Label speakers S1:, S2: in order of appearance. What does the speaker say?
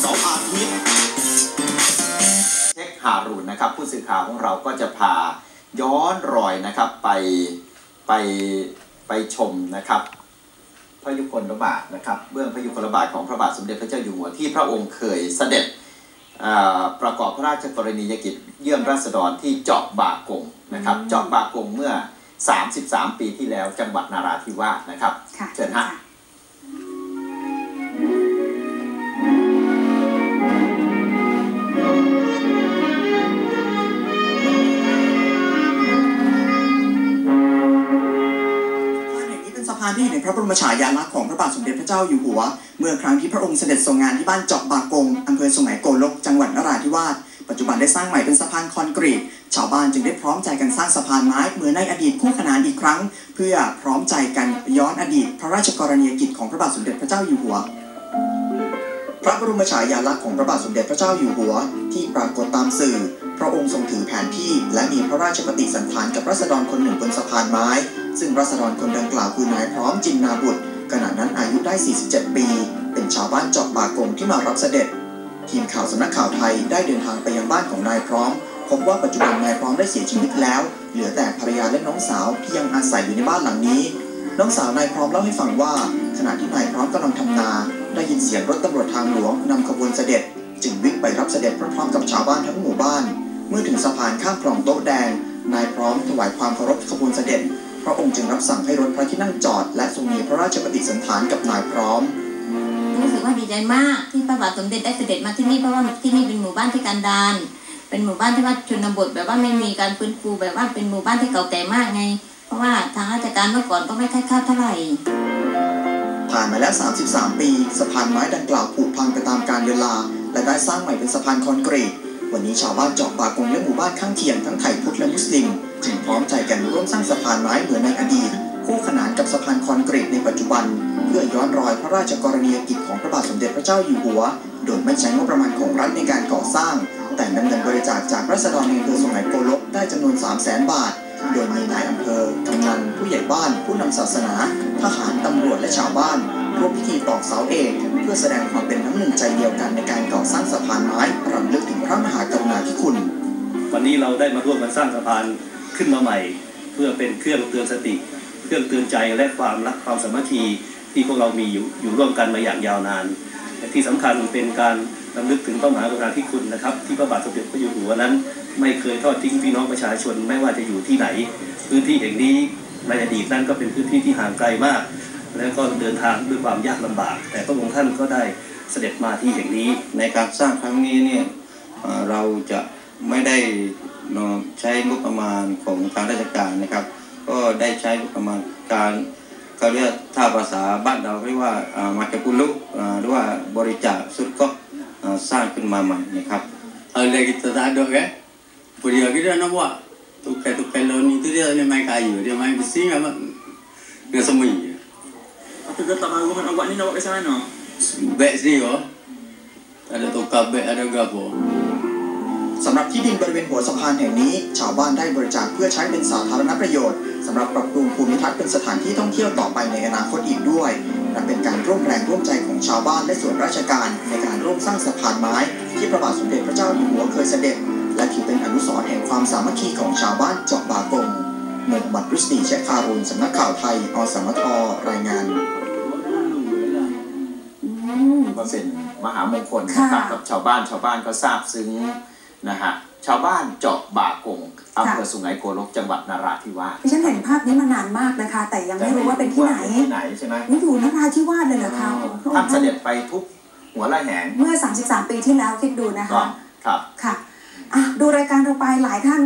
S1: เสาร์อาทิตย์
S2: เช็คฮารูนนะครับ ผู้สื่อข่าวของเราก็จะพาย้อนรอยนะครับไปไปไปชมนะครับ พระยุคลบาทนะครับเบื้องพระยุคลบาทของพระบาทสมเด็จพระเจ้าอยู่หัวที่พระองค์เคยเสด็จอ่าประกอบพระราชกรณียกิจเยี่ยมราษฎรที่เจาะบากงนะครับ
S3: อืม
S2: เจาะบากงเมื่อ 33 ปีที่แล้วจังหวัดนาราธิวาสนะครับ
S3: ค่ะ
S2: เชิญฮะ
S4: เป็นสะพานที่อยู่ในพระบรมฉายาลักษณ์ของพระบาทสมเด็จพระเจ้าอยู่หัว เมื่อครั้งที่พระองค์เสด็จทรงงานที่บ้านเจาะบากงอำเภอสุไหงโกลก จังหวัดนราธิวาส ปัจจุบันได้สร้างใหม่เป็นสะพานคอนกรีต ชาวบ้านจึงได้พร้อมใจกันสร้างสะพานไม้เหมือนในอดีตคู่ขนานอีกครั้ง เพื่อพร้อมใจกันย้อนอดีตพระราชกรณียกิจของพระบาทสมเด็จพระเจ้าอยู่หัว พระบรมฉายาลักษณ์ของพระบาทสมเด็จพระเจ้าอยู่หัว ที่ปรากฏตามสื่อ พระองค์ทรงถือแผนที่ และมีพระราชปฏิสันถานกับรัษฎรคนหนึ่งบนสะพานไม้ ซึ่งรัษฎรคนดังกล่าวคือนายพร้อมจินนาบุตรขณะนั้นอายุได้ 47 ปี เป็นชาวบ้านจาะบากงที่มารับเสด็จ ทีมข่าวสำนักข่าวไทยได้เดินทางไปยังบ้านของนายพร้อม พบว่าปัจจุบันนายพร้อมได้เสียชีวิตแล้ว เหลือแต่ภรรยาและน้องสาวที่ยังอาศัยอยู่ในบ้านหลังนี้ น้องสาวนายพร้อมเล่าให้ฟังว่า ขณะที่นายพร้อมกำลังทำนา ได้ยินเสียงรถตำรวจทางหลวงนำขบวนเสด็จ จึงวิ่งไปรับเสด็จพร้อมกับชาวบ้านทั้งหมู่บ้าน เมื่อถึงสะพานข้ามคลองโต๊ะแดง นายพร้อมถวายความเคารพขบวนเสด็จ พระองค์จึงรับสั่งให้รถพระที่นั่งจอด และทรงมีพระราชปฏิสันถานกับนายพร้อม
S5: รู้สึกว่าดีใจมากที่พระบาทสมเด็จได้เสด็จมาที่นี่เพราะว่าที่นี่เป็นหมู่บ้านที่กันดารเป็นหมู่บ้านที่ว่าชนบทแบบว่าไม่มีการฟื้นฟูแบบว่าเป็นหมู่บ้านที่เก่าแก่มากไง เพราะว่าทางราชการเมื่อก่อนก็ไม่ค่อยเข้าเท่าไหร่
S4: ผ่านมาแล้ว 33 ปี สะพานไม้ดังกล่าวผุพังไปตามกาลเวลา และได้สร้างใหม่เป็นสะพานคอนกรีต วันนี้ชาวบ้านจาะบากงและหมู่บ้านข้างเคียงทั้งไทยพุทธและมุสลิม จึงพร้อมใจกันร่วมสร้างสะพานไม้เหมือนในอดีต คู่ขนานกับสะพานคอนกรีตในปัจจุบัน เพื่อย้อนรอยพระราชกรณียกิจของพระบาทสมเด็จพระเจ้าอยู่หัว โดยไม่ใช้งบประมาณของรัฐในการก่อสร้าง แต่นำเงินบริจาคจากรัษฎรในอำเภอสุไหงโกลกได้จำนวน 3 0 0แสนบาท โดยมีนายอำเภอกำนันผู้ใหญ่บ้าน ผู้นำศาสนา ทหารตำรวจและชาวบ้านร่วมพิธีตอกเสาเอกเพื่อแสดงความเป็นน้ำหนึ่งใจเดียวกันในการก่อสร้างสะพานไม้รำลึกถึงพระมหากรุณาธิคุณ
S6: วันนี้เราได้มาร่วมกันสร้างสะพานขึ้นมาใหม่ เพื่อเป็นเครื่องเตือนสติ เครื่องเตือนใจและความรักความสามัคคีที่พวกเรามีอยู่อยู่ร่วมกันมาอย่างยาวนานที่สำคัญเป็นการรำลึกถึงพระมหากรุณาธิคุณนะครับ ที่พระบาทสมเด็จพระอยู่หัวนั้น ไม่เคยทอดทิ้งพี่น้องประชาชนไม่ว่าจะอยู่ที่ไหน พื้นที่แห่งนี้ในอดีตนั้นก็เป็นพื้นที่ที่ห่างไกลมาก แล้วก็เดินทางด้วยความยากลำบาก แต่พระองค์ท่านก็ได้เสด็จมาที่แห่งนี้
S7: ในการสร้างครั้งนี้เนี่ยเอ่อเราจะไม่ได้เอ่อใช้งบประมาณของทางราชการนะครับ ก็ได้ใช้งบประมาณการเขาเรียกถ้าภาษาบ้านเราเรียกว่าอ่ามาจากกุลุอ่าหรือว่าบริจาคสุดก็อ่าสร้างขึ้นมาใหม่นะครับ
S8: Ada kita tak ada kan. Dia kita nak buat tukar-tukar lawan itu dia dia main kayu, dia main besi apa dia semi.
S1: Apa letak rumah awak ni nak buat ke sana?
S8: Beg sendiri oh. Ada tukar beg, ada gapo.
S4: สำหรับที่ดินบริเวณหัวสะพานแห่งนี้ ชาวบ้านได้บริจาคเพื่อใช้เป็นสาธารณประโยชน์สำหรับปรับปรุงภูมิทัศน์เป็นสถานที่ท่องเที่ยวต่อไปในอนาคตอีกด้วยและเป็นการร่วมแรงร่วมใจของชาวบ้านและส่วนราชการ ในการร่วมสร้างสะพานไม้ ที่พระบาทสมเด็จพระเจ้าอยู่หัวเคยเสด็จ และถือเป็นอนุสรณ์แห่งความสามัคคีของชาวบ้านเจาะบากงมงบัตรุสตีเชคคารุนสำนักข่าวไทย อสมท รายงาน
S2: ก็เป็นมหามงคลนะครับ
S3: ค่ะ
S2: กับชาวบ้านชาวบ้านก็ทราบซึ้งนะฮะชาวบ้านเจาะบากงอำเภอสุไหงโกลกจังหวัดนราธิวาส
S3: ดิฉันเห็นภาพนี้มานานมากนะคะ แต่ยังไม่รู้ว่าเป็นที่ไหน
S2: ที่ไหนใช่ไหม
S3: นี่อยู่นราธิวาสเลยเหรอคะพระอง
S2: ท่าน
S3: ค์
S2: เสด็จไปทุกหัวละแหง
S3: เมื่อ 33 ปีที่แล้วคิดดูนะ
S2: ก็
S3: คะ
S2: ครับ
S3: ค่ะอะ ดูรายการเราไปหลายท่าน